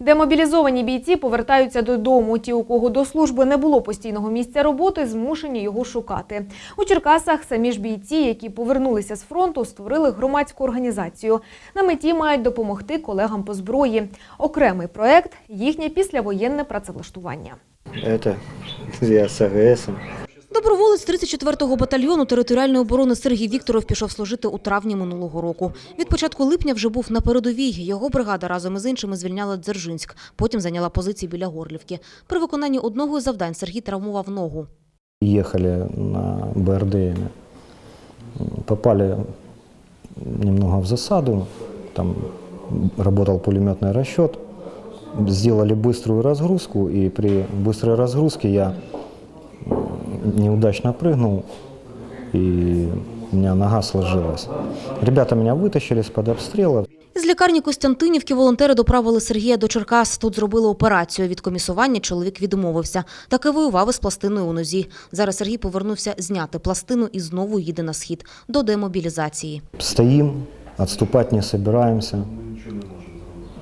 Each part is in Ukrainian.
Демобілізовані бійці повертаються додому. Ті, у кого до служби не було постійного місця роботи, змушені його шукати. У Черкасах самі ж бійці, які повернулися з фронту, створили громадську організацію. На меті мають допомогти колегам по зброї. Окремий проект їхнє післявоєнне працевлаштування. Это я с АГС. Доброволець 34-го батальйону територіальної оборони Сергій Вікторов пішов служити у травні минулого року. Від початку липня вже був на передовій. Його бригада разом із іншими звільняла Дзержинськ. Потім зайняла позиції біля Горлівки. При виконанні одного із завдань Сергій травмував ногу. Ехали на БРДМ. Попали немного в засаду. Там работал пулеметный расчет. Сделали быструю разгрузку, и при быстрой разгрузке я неудачно прыгнул, и у меня нога сложилась. Ребята меня вытащили из-под обстрела. Із лікарні Костянтинівки волонтери доправили Сергія до Черкас. Тут зробили операцію. Від комісування чоловік відмовився. Так і воював із пластиною у нозі. Зараз Сергій повернувся зняти пластину і знову їде на схід до демобілізації. Стоим, отступать не собираемся.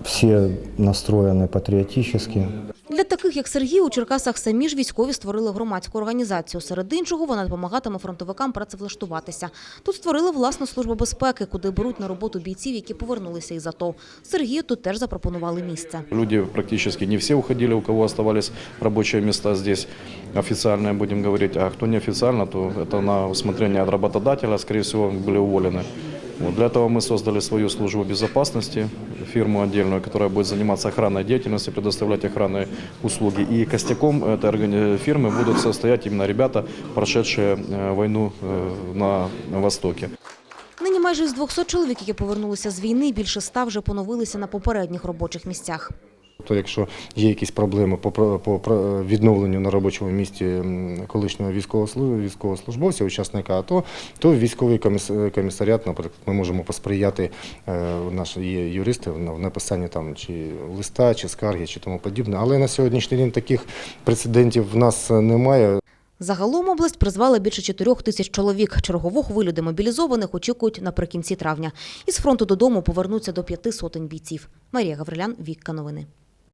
Все настроены патриотически. Для таких, як Сергій, у Черкасах самі ж військові створили громадську організацію. Серед іншого, вона допомагатиме фронтовикам працевлаштуватися. Тут створили власну службу безпеки, куди беруть на роботу бійців, які повернулися із АТО. Сергію тут теж запропонували місце. Люди практически не все уходили, у кого оставались рабочие места здесь официальные, будем говорить, а кто неофициально, то это на усмотрение от работодателя, скорее всего, были уволены. Вот для этого мы создали свою службу безопасности, фирму отдельную, которая будет заниматься охранной деятельностью, предоставлять охранные услуги. И костяком этой органи- фирмы будут состоять именно ребята, прошедшие э, войну э, на Востоке. Нині майже з 200 чоловік, які повернулися з війни, більше ста вже поновилися на попередніх робочих місцях. То якщо є якісь проблеми по, відновленню на робочому місці колишнього військовослу- військовослужбовця, учасника АТО, то військовий коміс- комісаріат, наприклад, ми можемо посприяти, е, наші юристи в написанні там чи листа, чи скарги, чи тому подібне. Але на сьогоднішній день таких прецедентів в нас немає. Загалом область призвала більше 4 тисяч чоловік. Чергову хвилю демобілізованих очікують наприкінці травня. Із фронту додому повернуться до п'яти сотень бійців. Марія Гаврилян, Вікка Новини.